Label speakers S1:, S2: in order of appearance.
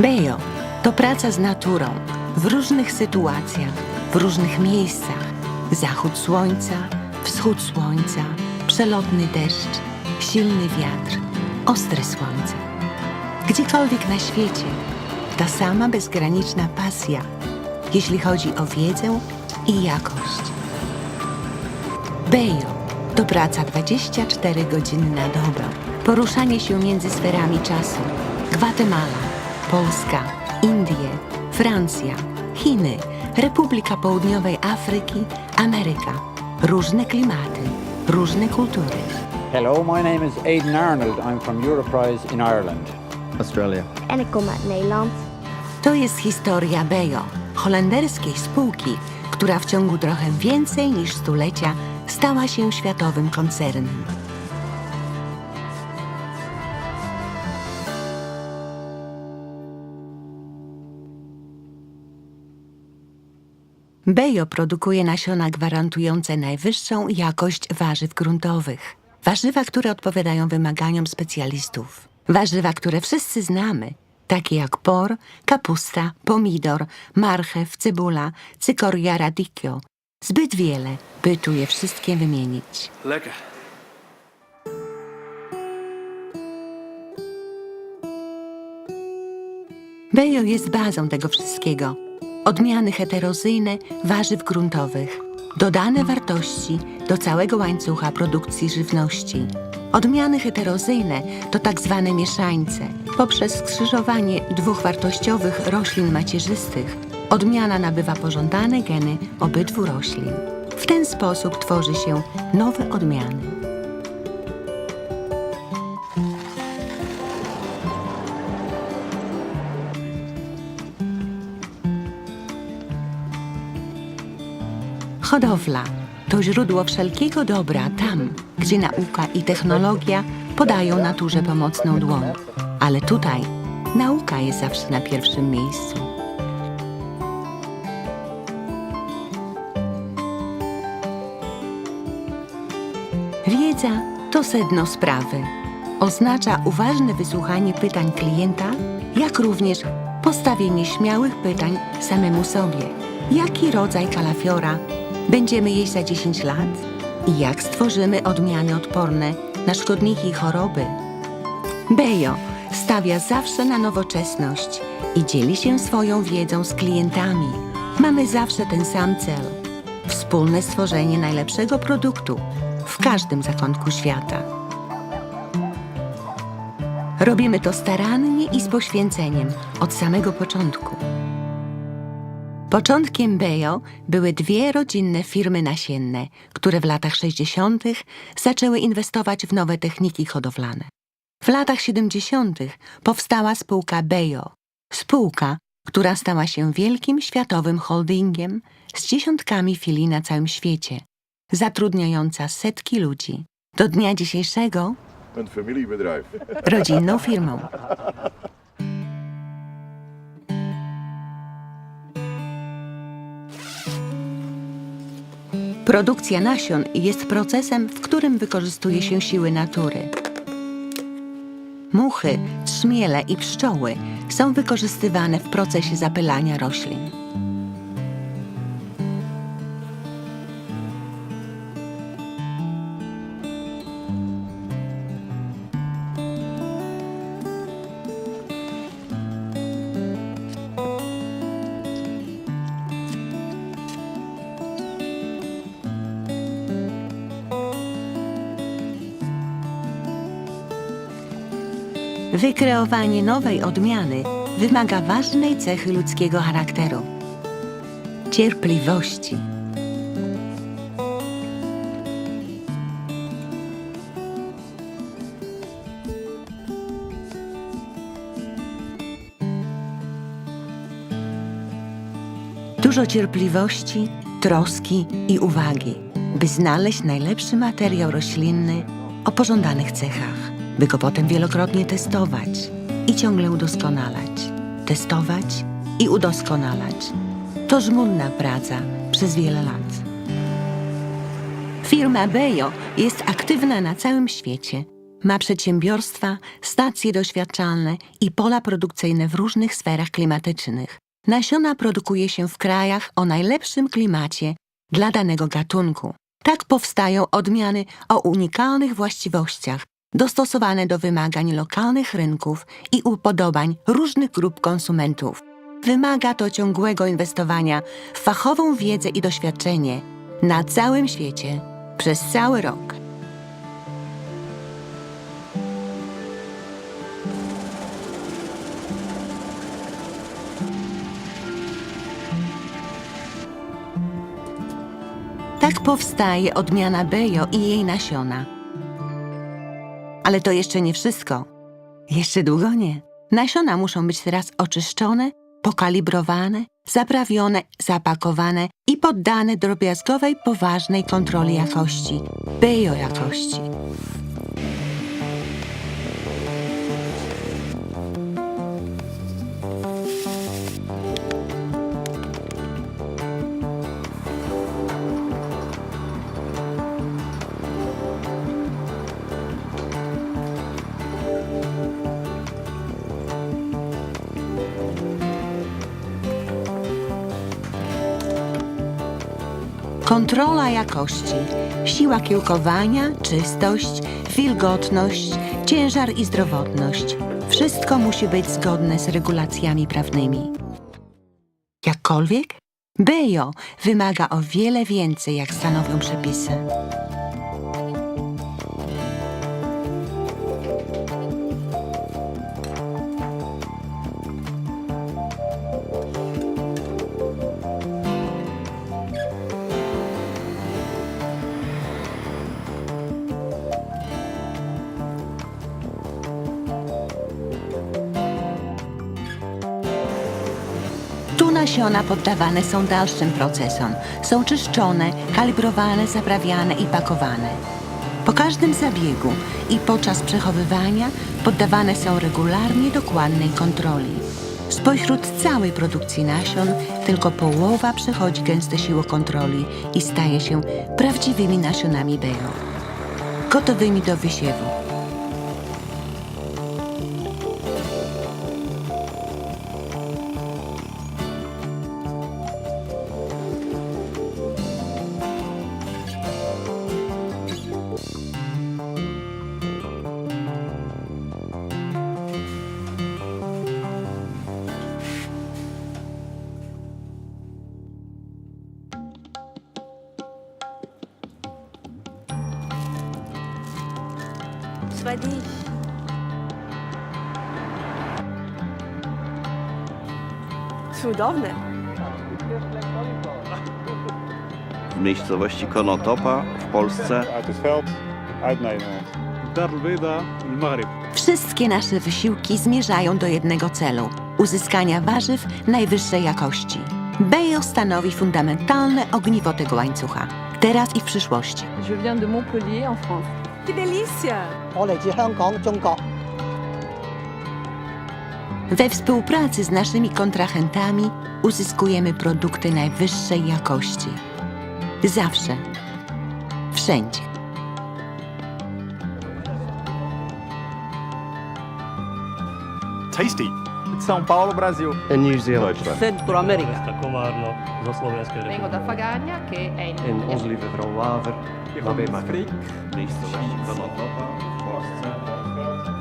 S1: Bejo to praca z naturą w różnych sytuacjach, w różnych miejscach. Zachód słońca, wschód słońca, przelotny deszcz, silny wiatr, ostre słońce. Gdziekolwiek na świecie ta sama bezgraniczna pasja, jeśli chodzi o wiedzę i jakość. Bejo to praca 24 godziny na dobę. Poruszanie się między sferami czasu. Gwatemala, Polska, Indie, Francja, Chiny, Republika Południowej Afryki, Ameryka. Różne klimaty, różne kultury.
S2: Hello, my name is Aidan Arnold. I'm from Europrise in Ireland.
S3: Australia.
S4: En ik kom uit Nederland.
S1: To jest historia Bejo, holenderskiej spółki, która w ciągu trochę więcej niż stulecia stała się światowym koncernem. Bejo produkuje nasiona gwarantujące najwyższą jakość warzyw gruntowych. Warzywa, które odpowiadają wymaganiom specjalistów. Warzywa, które wszyscy znamy, takie jak por, kapusta, pomidor, marchew, cebula, cykoria radicchio. Zbyt wiele, by tu je wszystkie wymienić.
S3: Lekker.
S1: Bejo jest bazą tego wszystkiego. Odmiany heterozyjne warzyw gruntowych, dodane wartości do całego łańcucha produkcji żywności. Odmiany heterozyjne to tak zwane mieszańce. Poprzez skrzyżowanie dwóch wartościowych roślin macierzystych odmiana nabywa pożądane geny obydwu roślin. W ten sposób tworzy się nowe odmiany. Hodowla to źródło wszelkiego dobra tam, gdzie nauka i technologia podają naturze pomocną dłoń. Ale tutaj nauka jest zawsze na pierwszym miejscu. Wiedza to sedno sprawy. Oznacza uważne wysłuchanie pytań klienta, jak również postawienie śmiałych pytań samemu sobie. Jaki rodzaj kalafiora będziemy jeść za 10 lat? I jak stworzymy odmiany odporne na szkodniki i choroby? Bejo stawia zawsze na nowoczesność i dzieli się swoją wiedzą z klientami. Mamy zawsze ten sam cel wspólne stworzenie najlepszego produktu w każdym zakątku świata. Robimy to starannie i z poświęceniem od samego początku. Początkiem Bejo były dwie rodzinne firmy nasienne, które w latach 60. zaczęły inwestować w nowe techniki hodowlane. W latach 70. powstała spółka Bejo, spółka, która stała się wielkim światowym holdingiem z dziesiątkami filii na całym świecie, zatrudniająca setki ludzi. Do dnia dzisiejszego rodzinną firmą. Produkcja nasion jest procesem, w którym wykorzystuje się siły natury. Muchy, trzmiele i pszczoły są wykorzystywane w procesie zapylania roślin. Wykreowanie nowej odmiany wymaga ważnej cechy ludzkiego charakteru cierpliwości. Dużo cierpliwości, troski i uwagi, by znaleźć najlepszy materiał roślinny o pożądanych cechach, by go potem wielokrotnie testować i ciągle udoskonalać. Testować i udoskonalać. To żmudna praca przez wiele lat. Firma Bejo jest aktywna na całym świecie. ma przedsiębiorstwa, stacje doświadczalne i pola produkcyjne w różnych sferach klimatycznych. Nasiona produkuje się w krajach o najlepszym klimacie dla danego gatunku. Tak powstają odmiany o unikalnych właściwościach, dostosowane do wymagań lokalnych rynków i upodobań różnych grup konsumentów. Wymaga to ciągłego inwestowania w fachową wiedzę i doświadczenie na całym świecie przez cały rok. Tak powstaje odmiana Bejo i jej nasiona. Ale to jeszcze nie wszystko. Jeszcze długo nie. Nasiona muszą być teraz oczyszczone, pokalibrowane, zaprawione, zapakowane i poddane drobiazgowej, poważnej kontroli jakości. Bejo Kontrola jakości, siła kiełkowania, czystość, wilgotność, ciężar i zdrowotność. Wszystko musi być zgodne z regulacjami prawnymi. Jakkolwiek, Bejo wymaga o wiele więcej, jak stanowią przepisy. Nasiona poddawane są dalszym procesom. Są czyszczone, kalibrowane, zaprawiane i pakowane. Po każdym zabiegu i podczas przechowywania poddawane są regularnie dokładnej kontroli. Spośród całej produkcji nasion tylko połowa przechodzi gęste siło kontroli i staje się prawdziwymi nasionami Beo, gotowymi do wysiewu.
S3: zwar dich. Cudowne.
S4: W miejscowości Konotopa w Polsce
S1: Wszystkie nasze wysiłki zmierzają do jednego celu uzyskania warzyw najwyższej jakości. Bejo stanowi fundamentalne ogniwo tego łańcucha, teraz i w przyszłości.
S5: Montpellier.
S3: Que delícia!
S1: We współpracy z naszymi kontrahentami uzyskujemy produkty najwyższej jakości. Zawsze. Wszędzie.
S6: Tasty.
S7: São Paulo, Brasil.
S8: In New Zealand.
S9: Centro-América.
S8: Stakovarno, zo
S5: Vengo da Fagagna, che è in Italia.
S8: In ons lieve vrouw Waver.
S4: Ik Cristo, Frik. Forza.